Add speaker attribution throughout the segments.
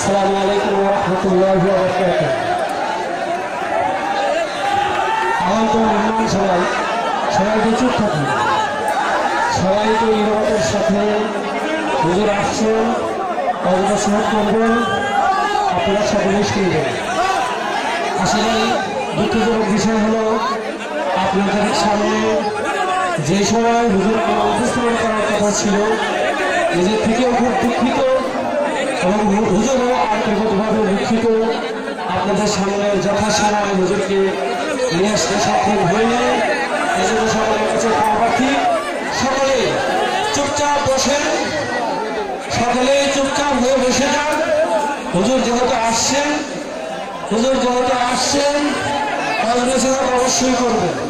Speaker 1: আসসালামু বরকাত আগত মেহমান সবাই সবাই তো চুপ থাকুন। সবাই তো ইবাদতের সাথে হুজুর আসছেন অগ্রসর করবেন, আপনারা সকলেই শুনবেন আসলে দুঃখজনক বিষয় হলো, আপনাদের সামনে যে সময় হুজুরকে উপস্থাপন করার কথা ছিল, নিজের থেকেও খুব দুঃখিত। এবং হুজুরও আন্তর্গতভাবে দুঃখিত আপনাদের সামনে যথাসময় হুজুরকে নিয়ে আসতে সক্ষম হয়নি এজন্য সকলের কাছে ক্ষমাপ্রার্থী সকলে চুপচাপ বসেন। সকলেই চুপচাপ হয়ে বসে যান। হুজুর যেহেতু আসছেন, হুজুর যেহেতু আসছেন অগ্রসর অবশ্যই করবেন।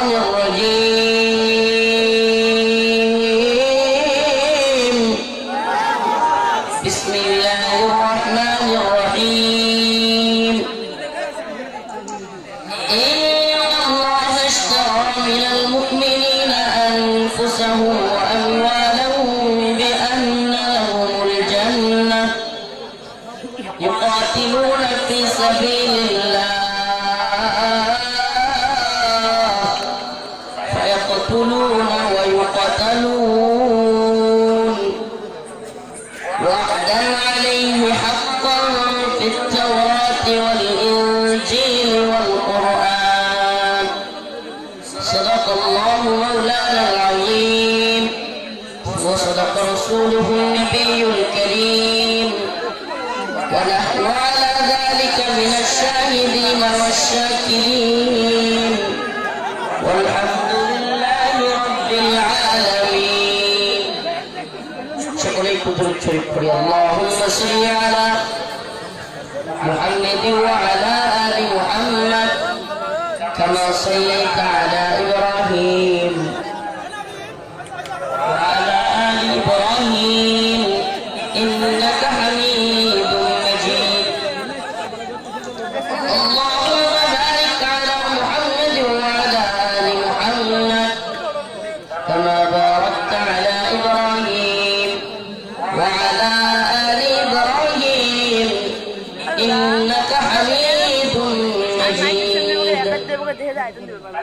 Speaker 2: الشيطان الرجيم الشاكرين والحمد لله رب العالمين. شكريكم بالتشريف اللهم صل على محمد وعلى آل محمد كما صليت على إبراهيم وعلى آل إبراهيم إنك حميد مجيد. الله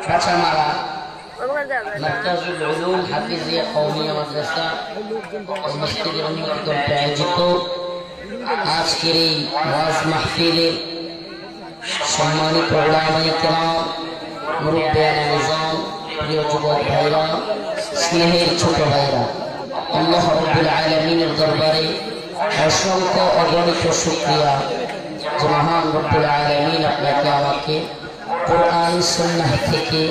Speaker 2: কাঁচামারা মার্কাজুল উলুম হাফিজিয়া কওমিয়া মাদ্রাসা মসজিদের অন্যতম প্রায়োজিত। আজকের এই ওয়াজ মাহফিলে সম্মানিত ওলামায়ে কেরাম মুরব্বিয়ানে নিজাম প্রিয় যুবক ভাইরা স্নেহের ছোট ভাইরা আল্লাহ রব্বুল আলামিনের দরবারে অসংখ্য অগণিত শুকরিয়া যে মহান রব্বুল আলামিন আপনাকে আমাকে কোরআন সুন্নাহ থেকে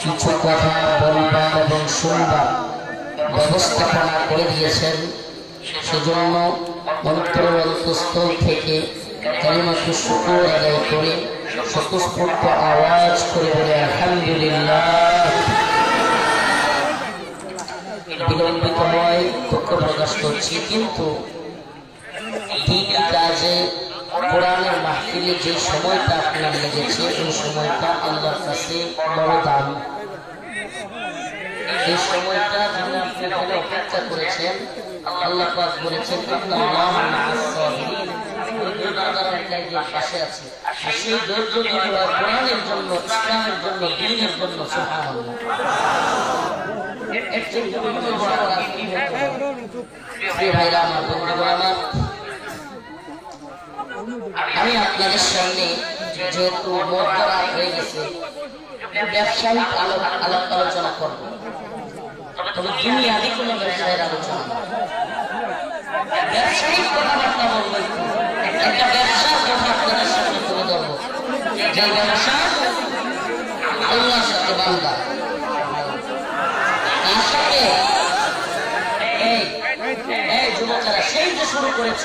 Speaker 2: কিছু কথা বলবার এবং শুনবার ব্যবস্থাপনা করে দিয়েছেন। সেজন্য অন্তর অন্তঃস্থল থেকে কালিমাকে শুকুর আদায় করে স্বতঃস্ফূর্ত আওয়াজ করে বলে, আলহামদুলিল্লাহ। বিলম্বিত হয় দুঃখ প্রকাশ করছি, কিন্তু দিন কাজে কোরআনের মাহফিলে যে সময়টা আপনার লেগেছে, এই সময়টা আল্লাহর কাছে বড় দাম। এই সময়টা জন্য আপনি এখানে অপেক্ষা করেছেন, আল্লাহ পাক বলেছেন পাশে আছে, আর সেই ধৈর্য কোরআনের জন্য, ইসলামের জন্য, দিনের জন্য আমার বন্ধুগণ আমার আমি আপনাদের সামনে যেহেতু মধ্যরা হয়ে গেছে ব্যবসায়িক আলোক আলাপ আলোচনা করব তবে দুনিয়াবি কোনো ব্যবসায়ের আলোচনা। ব্যবসায়িক কথাবার্তা বলব একটু। ব্যবসার কথা আপনাদের সামনে তুলে ধরবো যে ব্যবসা আল্লাহর সাথে বান্দা সেই যে শুরু করেছ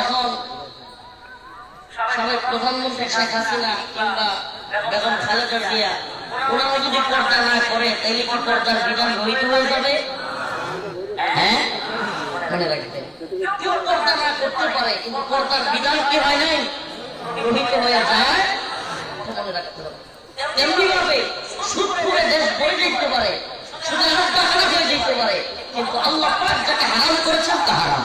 Speaker 2: এখন সবাই প্রধানমন্ত্রী শেখ হাসিনা কিংবা বেগম খালেদা জিয়া, ওনারা যদি পর্দা না করে তাহলে কি পর্দার বিধান রহিত হয়ে যাবে? হ্যাঁ? মনে রাখবেন। কেউ পর্দা না করতে পারে, কিন্তু পর্দার বিধান কি হয় নাই? রহিত হয়ে যায়। মনে রাখতে হবে। তেমনি ভাবে সুদ করে দেশ বই যেতে পারে, সুদের হাত হয়ে যেতে পারে, কিন্তু আল্লাহ পাক যাকে হারাম করেছেন, তা হারাম।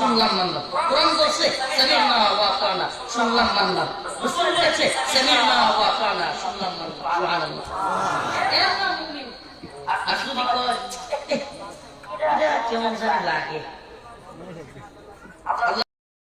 Speaker 2: শুনলাম মানলাম কোরআন বলছে সামি'না ওয়া আতা'না। শুনলাম মানলাম রাসূল বলেছে সামি'না ওয়া আতা'না। শুনলাম মানলাম সুবহানাল্লাহ এরা মুমিন আর যদি কেমন জানি লাগে